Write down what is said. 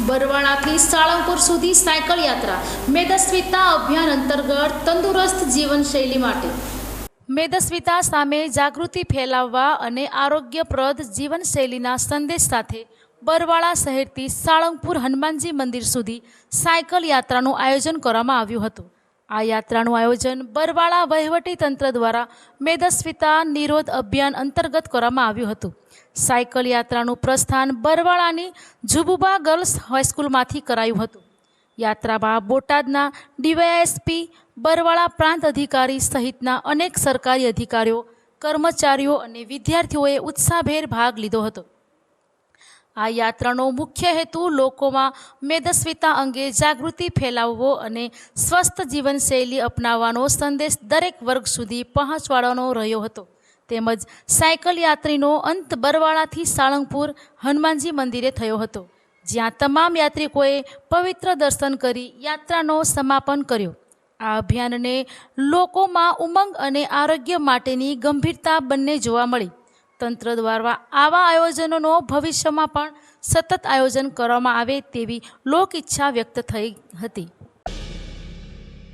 બરવાળાથી સાળંગપુર સુધી સાયકલ યાત્રા. મેદસ્વિતા અભિયાન અંતર્ગત તંદુરસ્ત જીવનશૈલી માટે. મેદસ્વિતા સામે જાગૃતિ ફેલાવવા અને આરોગ્યપ્રદ જીવનશૈલીના સંદેશ સાથે બરવાળા શહેરથી સાળંગપુર હનુમાનજી મંદિર સુધી સાયકલ યાત્રાનું આયોજન કરવામાં આવ્યું હતું. આ યાત્રાનું આયોજન બરવાળા વહીવટી તંત્ર દ્વારા મેદસ્વિતા નિરોધ અભિયાન અંતર્ગત કરવામાં આવ્યું હતું. સાયકલ યાત્રાનું પ્રસ્થાન બરવાળાની ઝુબુબા ગર્લ્સ હાઈસ્કૂલમાંથી કરાયું હતું. યાત્રામાં બોટાદના ડીવાયએસપી બરવાળા પ્રાંત અધિકારી સહિતના અનેક સરકારી અધિકારીઓ, કર્મચારીઓ અને વિદ્યાર્થીઓએ ઉત્સાહભેર ભાગ લીધો હતો. આ યાત્રાનો મુખ્ય હેતુ લોકોમાં મેદસ્વીતા અંગે જાગૃતિ ફેલાવવો અને સ્વસ્થ જીવનશૈલી અપનાવવાનો સંદેશ દરેક વર્ગ સુધી પહોંચવાડવાનો રહ્યો હતો. તેમજ સાયકલ યાત્રીનો અંત બરવાળાથી સાળંગપુર હનુમાનજી મંદિરે થયો હતો. જ્યાં તમામ યાત્રિકોએ પવિત્ર દર્શન કરી યાત્રાનો સમાપન કર્યો. આ અભિયાનને લોકોમાં ઉમંગ અને આરોગ્ય માટેની ગંભીરતા બંને જોવા મળી. તંત્ર દ્વારા આવા આયોજનોનો ભવિષ્યમાં પણ સતત આયોજન કરવામાં આવે તેવી લોક ઈચ્છા વ્યક્ત થઈ હતી.